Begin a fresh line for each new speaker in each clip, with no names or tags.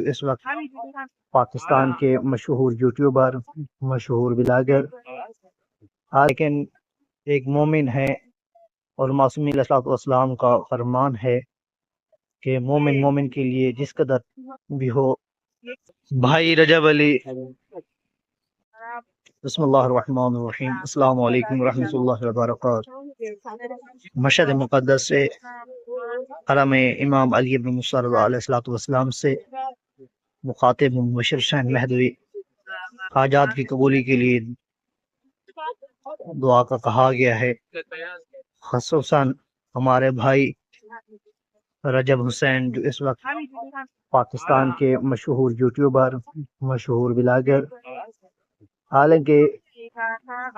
جو اس وقت پاکستان کے مشہور یوٹیوبر مشہور بلاگر لیکن ایک مومن ہے اور معصومی علیہ والسلام کا فرمان ہے کہ مومن مومن کے لیے جس قدر بھی ہو۔ بھائی رجب علی۔ بسم اللہ الرحمن الرحیم۔ السلام علیکم ورحمۃ اللہ وبرکاتہ۔ مشہد مقدس سے حرم امام علی بن مصر علیہ والسلام سے مخاطب مبشر شہن مہدوی حاجات کی قبولی کے لیے دعا کا کہا گیا ہے۔ خصوصاً ہمارے بھائی رجب حسین، جو اس وقت پاکستان کے مشہور یوٹیوبر، مشہور بلاگر، حالانکہ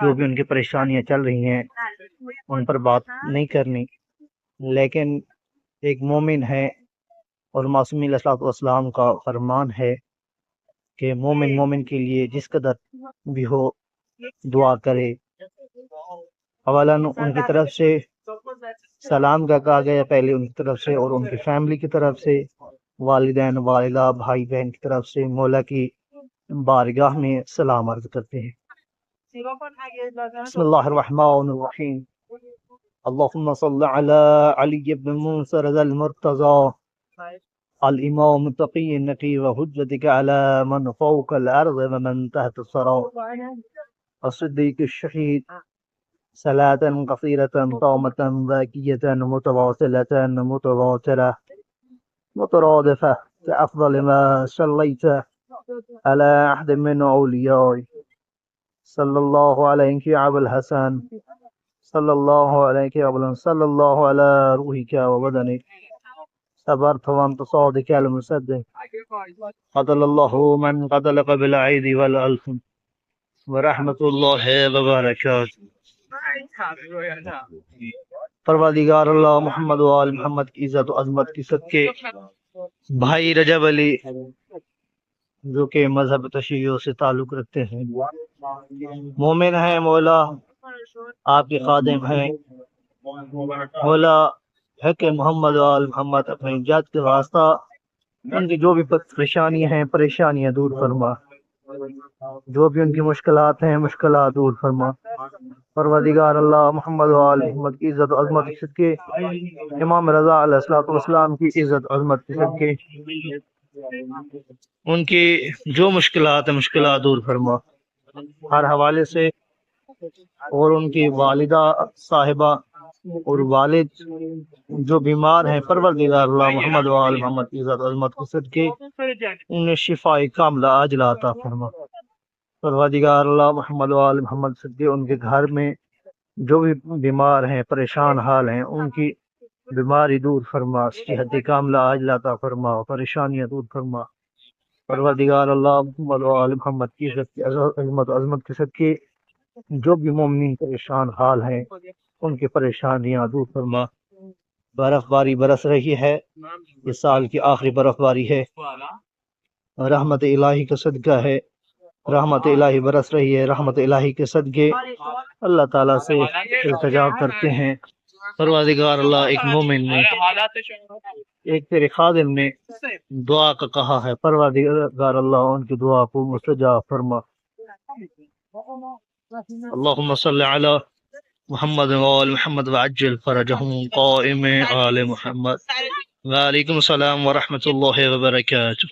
جو بھی ان کی پریشانیاں چل رہی ہیں، ان پر بات نہیں کرنی۔ لیکن ایک مومن ہے اور معصومی علیہ الصلوۃ والسلام کا فرمان ہے کہ مومن مومن کے لیے جس قدر بھی ہو دعا کرے۔ اولاً ان کی طرف سے سلام کا کہا گیا، پہلے ان کی طرف سے اور ان کی فیملی کی طرف سے، والدین، والدہ، بھائی بہن کی طرف سے، مولا کی بارگاہ میں سلام عرض کرتے ہیں۔ بسم اللہ الرحمن الرحیم۔ اللهم صل على علي بن موسى رضا المرتضى الإمام التقي النقي وحجتك على من فوق الأرض ومن تحت الثرى الصديق الشهيد. صلاة قصيرة طامة ذاكية متواصلة متواترة مترادفة كأفضل ما صليت على أحد من أوليائي صلى الله عليك يا أبا الحسن. صلى الله عليك يا أبو صلى الله على روحك وبدنك. صبرت وأنت صادق المصدق. قتل الله من قتل قبل عيد والألف. ورحمة الله وبركاته. پروردگار اللہ محمد و آل محمد کی عزت و عظمت کی صدقے. بھائی رجب علی، جو کہ مذہب تشیعوں سے تعلق رکھتے ہیں. مومن ہے مولا، آپ کے خادم ہیں. مولا ہے کہ محمد آل محمد اپنے جات کے واسطہ ان کی جو بھی پریشانیاں ہیں، پریشانیاں دور فرما۔ جو بھی ان کی مشکلات ہیں، مشکلات دور فرما۔ پروردگار اللہ محمد و آل محمد کی عزت و عظمت کی صدقے، امام رضا علیہ الصلوۃ والسلام کی عزت و عظمت کی صدقے۔ ان کی جو مشکلات ہیں، مشکلات دور فرما۔ ہر حوالے سے اور ان کی والدہ، صاحبہ اور والد جو بیمار ہیں، پروردگار اللہ محمد و آل محمد کی عزت عظمت کی صدقے، انہیں شفا کاملہ عاجلہ عطا فرما۔ پروردگار اللہ محمد و آل محمد صدقے، ان کے گھر میں جو بھی بیمار ہیں، پریشان حال ہیں، ان کی بیماری دور فرما صحت کاملہ عاجلہ عطا فرما، پریشانیاں دور فرما۔ پروردگار اللہ محمد و آل محمد کی عظمت عظمت کے صدقے، جو بھی مومنین پریشان حال ہیں ان کی پریشانیاں دور فرما۔ برف باری برس رہی ہے۔ اس سال کی آخری برف باری ہے۔ رحمت الہی کا صدقہ ہے۔ رحمت الہی برس رہی ہے۔ رحمت الہی کے صدقے۔ اللہ تعالیٰ سے التجا کرتے ہیں۔ پروردگار اللہ ایک مومن نے ایک تیرے خادم نے دعا کا کہا ہے۔ پروردگار اللہ ان کی دعا کو مستجاب فرما۔ اللهم صل على محمد وآل محمد وعجل فرجهم قائم آل محمد. وعليكم السلام ورحمة الله وبركاته.